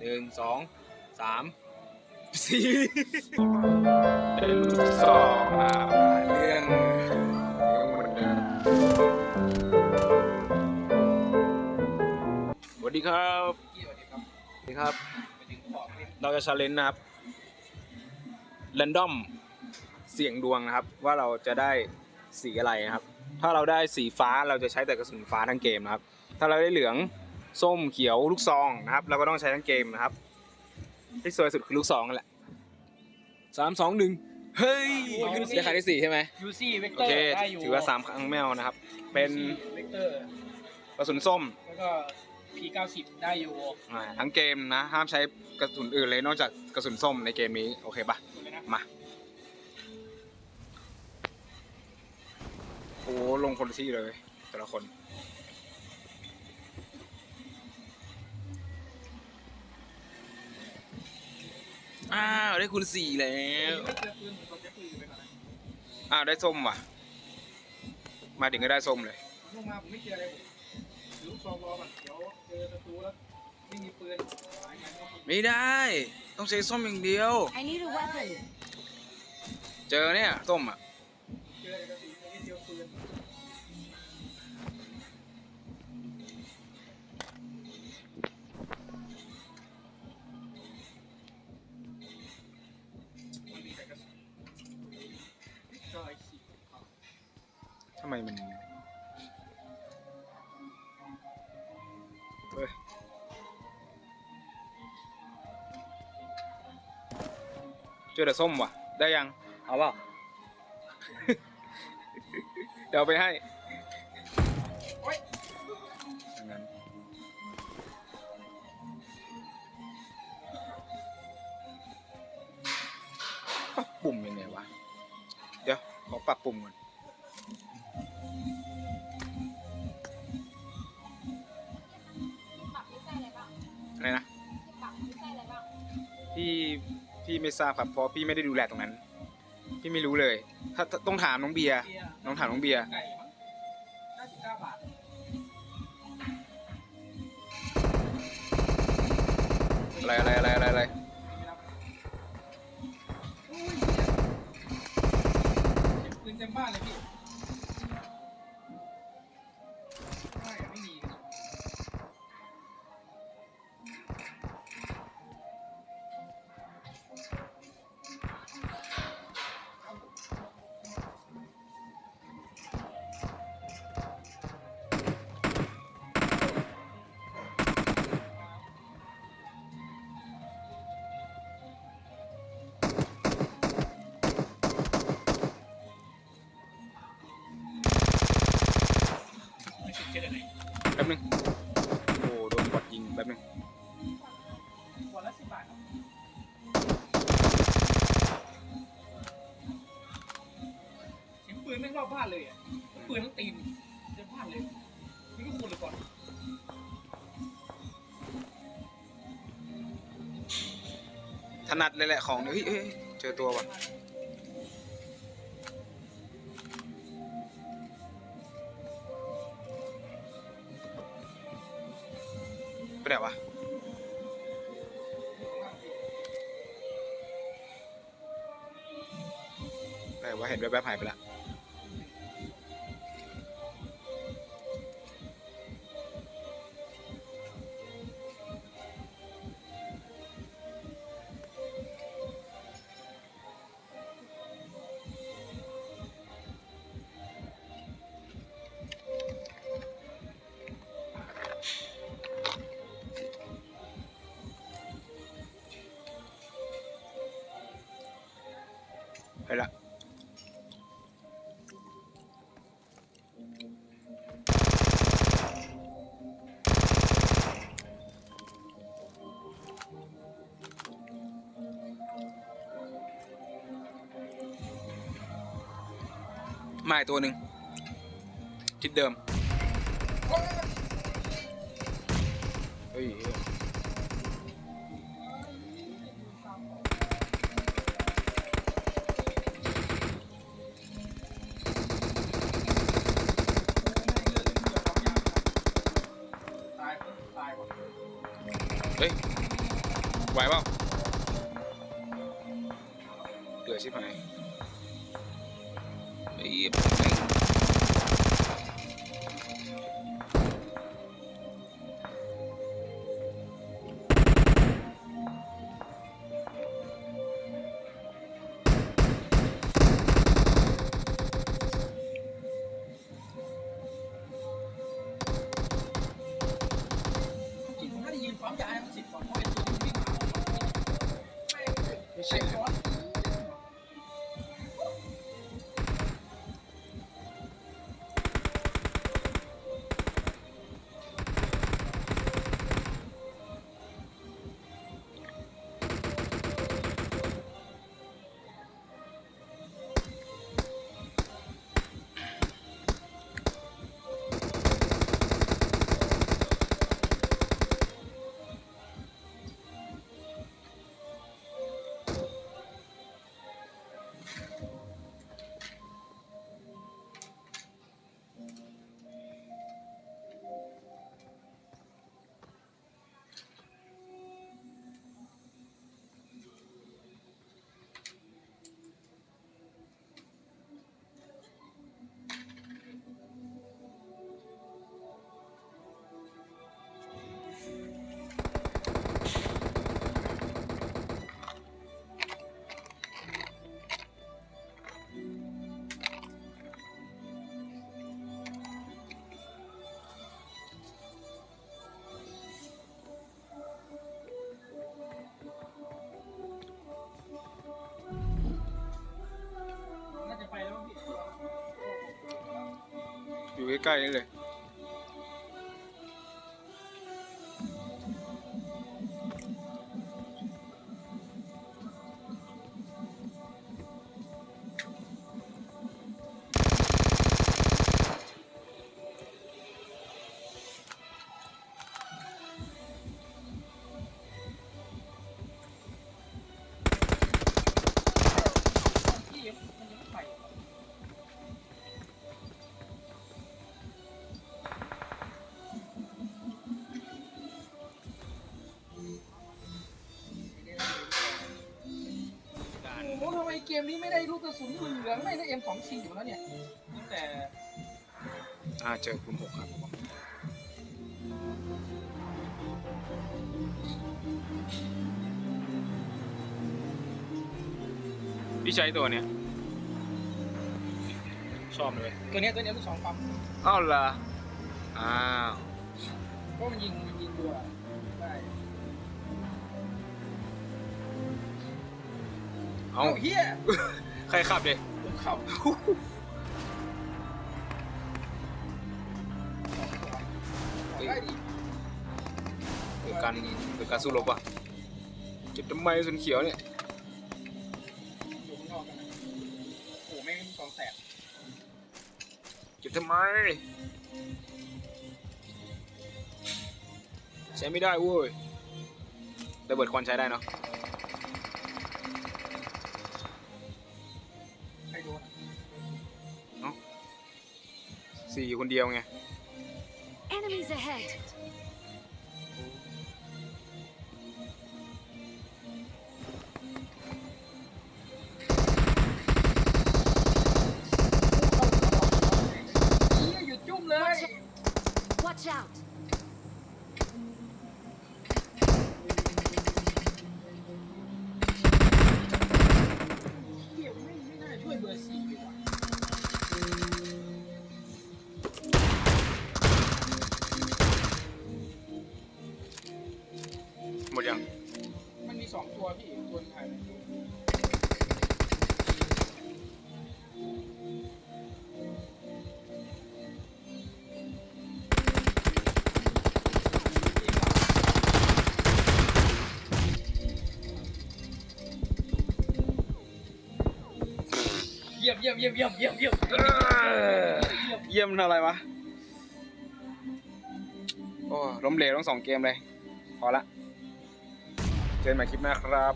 หนึ่งสองสามสี่เป็นลูกซองนะครับเรื่องเรื่องเหมือนเดิมสวัสดีครับสวัสดีครับ เราจะชาเลนจ์นะครับแรนดอมเสี่ยงดวงนะครับ ว่าเราจะได้สีอะไรนะครับ ถ้าเราได้สีฟ้าเราจะใช้แต่กระสุนฟ้าทั้งเกมนะครับ ถ้าเราได้เหลือง ส้มเขียวลูกซองนะครับ เราก็ต้องใช้ทั้งเกมนะครับ ที่สวยสุดคือลูกซองนั่นแหละสามสองหนึ่งเฮ้ยได้ครั้งที่สี่ใช่ไหมยูซี่เวกโอเตอร์เคได้อยู่ถือว่าสามครั้งแมวนะครับ เป็นเวกเตอร์กระสุนส้มแล้วก็ P90 ได้อยู่อ่าทั้งเกมนะ ห้ามใช้กระสุนอื่นเลยนอกจากกระสุนส้มในเกมนี้โอเคปะถูกไหมนะมาโอ้ลงคนละที่เลย แต่ละคน อ้าวได้คุณสี่แล้วไม่เจอปืนผมจะปืนไปก่อนนะอ้าวได้ส้มว่ะ มาถึงก็ได้ส้มเลยลงมาผมไม่เจออะไรผมลูกซองรอก่อนเดี๋ยวเจอศัตรูแล้วไม่มีปืนหายงานก็ไม่ได้ ต้องใช้ส้มอย่างเดียว I need a weapon. เจอเนี่ยส้มอะ ไมมันเฮ้ยเจอแต่ส้มว่ะ ได้ยัง เอาเปล่า เดี๋ยวเอาไปให้โอ๊ยอย่างนั้นปรับปุ่มยังไงวะ เดี๋ยว ขอปรับปุ่มก่อน อะไรนะปรับไม่ใช่อะไรบ้างพี่พี่ไม่ทราบครับเพราะพี่ไม่ได้ดูแลตรงนั้น พี่ไม่รู้เลย ถ้าถ้าต้องถามน้องเบียร์เบียร์น้องถามน้องเบียร์ไก่มั้ง99บาทอะไรอะไรอะไร แม่งรอบบ้านเลยอะปืนทั้งตีนเต็มบ้านเลยนี่ก็คุณเลยก่อนถนัดเลยแหละของเนี่ยเฮ้ยเฮ้ยเจอตัวว่ะไปไหนวะไหนวะเห็นแวบๆหายไปละ ไปละมาอีกตัวหนึ่งทิศเดิมเฮ้ย เฮ้ยไหวเปล่าเดือดชิบหมไอ้ ไม่ อยู่ เกมนี้ไม่ได้ลูกกระสุนเหลืองไม่ได้ M24 อยู่แล้วเนี่ยตั้งแต่อ่าเจอคุณหกครับพี่ใช้ตัวเนี้ยชอบเลยตัวเนี้ยตัวเนี้ยลูกสองปั๊มอ้าวเหรออ้าวเพราะมันยิงมันยิงตัวได้ เอ้าเอ้าเฮียใครขับดิผมขับได้ดิเกิดการเกิดการสู้รบอะเก็บทำไมส่วนเขียวเนี่ยอยู่ข้างนอกกันนะโอ้โหแม่งมีสองแสบเก็บทำไมใช้ไม่ได้เว้ยระเบิดควันใช้ได้เนาะ สี่อยู่คนเดียวไง Enemies ahead. เฮียหยุดจุ่มเลย Watch out. เยี่ยมเยี่ยมเยี่ยมเยี่ยมเยี่ยมเยี่ยมเยี่ยมเยี่ยมอะไรวะโอ้ล้มเหลวทั้งสองเกมเลย พอละ เจอกันใหม่คลิปหน้าครับ